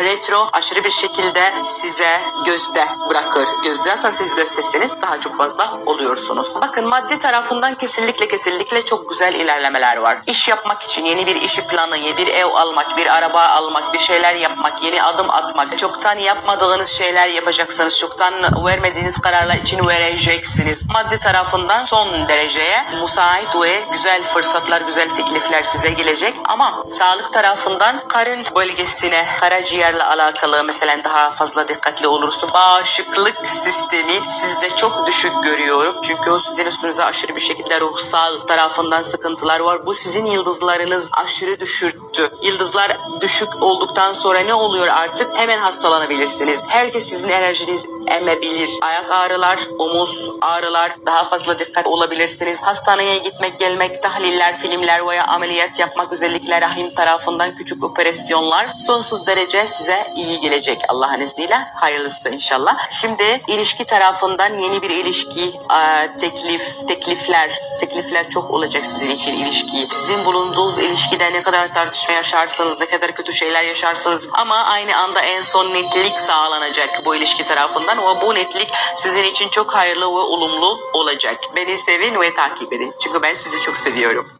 Retro aşırı bir şekilde size gözde bırakır. Gözde zaten siz gösterseniz daha çok fazla oluyorsunuz. Bakın maddi tarafından kesinlikle kesinlikle çok güzel ilerlemeler var. İş yapmak için yeni bir işi planı, yeni bir ev almak, bir araba almak, bir şeyler yapmak, yeni adım atmak, çoktan yapmadığınız şeyler yapacaksınız. Çoktan vermediğiniz kararlar için vereceksiniz. Maddi tarafından son dereceye müsait ve güzel fırsatlar, güzel teklifler size gelecek. Ama sağlık tarafından karın bölgesine, karaciğerle alakalı mesela daha fazla dikkatli olursun. Bağışıklık sistemi sizde çok düşük görüyorum. Çünkü o sizin üstünüze aşırı bir şekilde ruhsal tarafından sıkıntılar var. Bu sizin yıldızlarınız aşırı düşürttü. Yıldızlar düşük olduktan sonra ne oluyor artık? Hemen hastalanabilirsiniz. Herkes sizin enerjiniz emebilir. Ayak ağrılar, omuz ağrılar, daha fazla dikkat olabilirsiniz. Hastaneye gitmek, gelmek, tahliller, filmler veya ameliyat yapmak özellikle rahim tarafından küçük operasyonlar sonsuz derece size iyi gelecek Allah'ın izniyle. Hayırlısı inşallah. Şimdi ilişki tarafından yeni bir ilişki, teklif, teklifler, teklifler çok olacak sizin için ilişki. Sizin bulunduğunuz ilişkide ne kadar tartışma yaşarsınız, ne kadar kötü şeyler yaşarsınız ama aynı anda en son netlik sağlanacak bu ilişki tarafından ve bu netlik sizin için çok hayırlı ve olumlu olacak. Beni sevin ve takip edin. Çünkü ben sizi çok seviyorum.